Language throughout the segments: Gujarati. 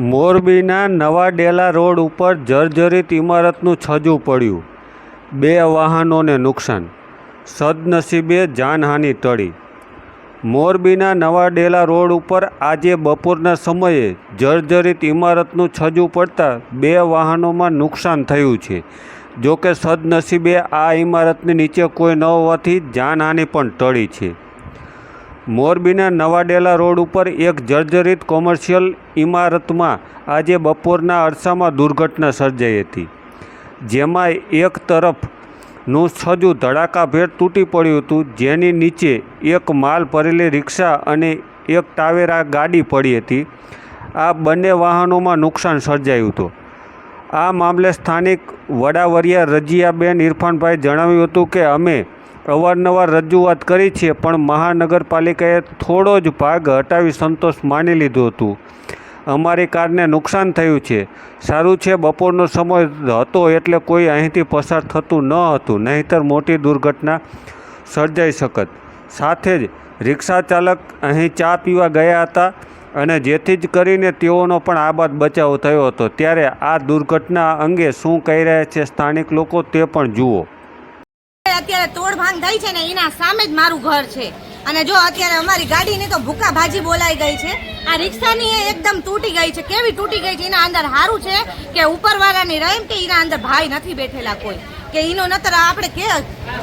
મોરબીના નવાડેલા રોડ ઉપર જર્જરિત ઇમારતનું છજું પડ્યું. બે વાહનોને નુકસાન. સદનસીબે જાનહાનિ ટળી. મોરબીના નવાડેલા રોડ ઉપર આજે બપોરના સમયે જર્જરિત ઇમારતનું છજું પડતા બે વાહનોમાં નુકસાન થયું છે. જોકે સદનસીબે આ ઇમારતની નીચે કોઈ ન હોવાથી જાનહાનિ પણ ટળી છે. મોરબીના નવાડેલા રોડ ઉપર એક જર્જરિત કોમર્શિયલ ઇમારતમાં આજે બપોરના અરસામાં દુર્ઘટના સર્જાઈ હતી, જેમાં એક તરફનું છજું ધડાકાભેર તૂટી પડ્યું હતું, જેની નીચે એક માલ ભરેલી રિક્ષા અને એક ટાવેરા ગાડી પડી હતી. આ બંને વાહનોમાં નુકસાન સર્જાયું હતું. આ મામલે સ્થાનિક વડાવરિયા રજિયાબેન ઇરફાનભાઈ જણાવ્યું હતું કે અમે અવારનવાર રજૂઆત કરી છે, પણ મહાનગરપાલિકાએ થોડો જ ભાગ હટાવી સંતોષ માની લીધું હતું. અમારી કારને નુકસાન થયું છે. સારું છે, બપોરનો સમય હતો એટલે કોઈ અહીંથી પસાર થતું ન હતું, નહીંતર મોટી દુર્ઘટના સર્જાઈ શકત. સાથે જ રિક્ષા ચાલક અહીં ચા પીવા ગયા હતા અને જેથી જ કરીને તેઓનો પણ આબાદ બચાવ થયો હતો. ત્યારે આ દુર્ઘટના અંગે શું કહી રહ્યા છે સ્થાનિક લોકો તે પણ જુઓ. અત્યારે તોડભાંગ થઈ છે ને એના સામે જ મારું ઘર છે. અને જો અત્યારે અમારી ગાડીની તો ભૂકા ભાજી બોલાઈ ગઈ છે. આ રિક્ષાની એકદમ તૂટી ગઈ છે. કેવી તૂટી ગઈ છે? એના અંદર સારું છે કે ઉપરવાળાની રહેમ કે એના અંદર ભાઈ નથી બેઠેલા કોઈ. કે એનો નતર આપણે કે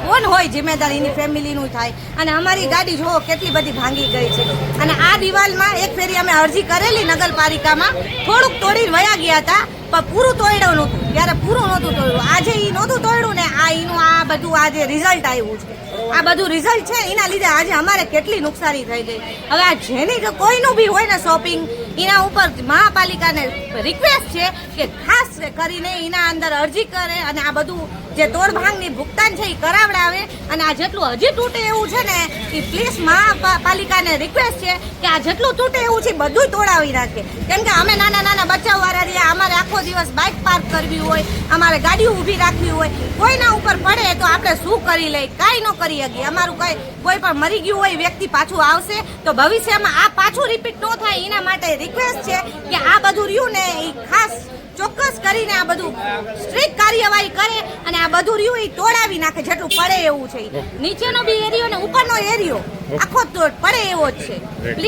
કોણ હોય જિમ્મેદાર એની ફેમિલીનું થાય. અને અમારી ગાડી જોવો કેટલી બધી ભાંગી ગઈ છે. અને આ દિવાલમાં એક ફેરી અમે અરજી કરેલી નગરપાલિકામાં. થોડુંક તોડીને વયા ગયા હતા, પણ પૂરું તોડ્યું નહોતું. ત્યારે પૂરું નહોતું તોડ્યું આજે એ નહોતું તોડ્યું એનું આ બધું આજે રિઝલ્ટ આવ્યું છે, આ બધું રિઝલ્ટ છે એના લીધે આજે અમારે કેટલી નુકસાની થઈ ગઈ. હવે આ જેની કોઈનું બી હોય ને શોપિંગ એના ઉપર મહાપાલિકાને રિક્વેસ્ટ છે કે ખાસ કરીને એના અંદર અરજી કરે અને આ બધું જે તોડભાંગની ભુગતાન છે એ કરાવડાવે. અને આ જેટલું હજી તૂટે એવું છે ને, એ પ્લીઝ મહાપાલિકાને રિક્વેસ્ટ છે કે આ જેટલું તૂટે એવું છે બધું તોડાવી નાખે. કેમ કે અમે નાના નાના બચાવવાળા રહ્યા, અમારે આખો દિવસ બાઇક પાર્ક કરવી હોય, અમારે ગાડીઓ ઊભી રાખવી હોય. કોઈના ઉપર પડે તો આપણે શું કરી લઈએ? કાંઈ ન કરી શકીએ. અમારું કંઈ કોઈ પણ મરી ગયું હોય વ્યક્તિ પાછું આવશે, તો ભવિષ્યમાં આ પાછું રિપીટ ન એના માટે રિક્વેસ્ટ છે કે આ બધું રહ્યું ને એ ખાસ ચોક્કસ કરીને આ બધું સ્ટ્રિક્ટ કાર્યવાહી કરે અને આ બધું રહ્યું એ તોડાવી નાખે જેટલું પડે એવું છે નીચેનો બી એરિયો ને ઉપરનો એરિયો આખો તો પડે એવો જ છે. પ્લીઝ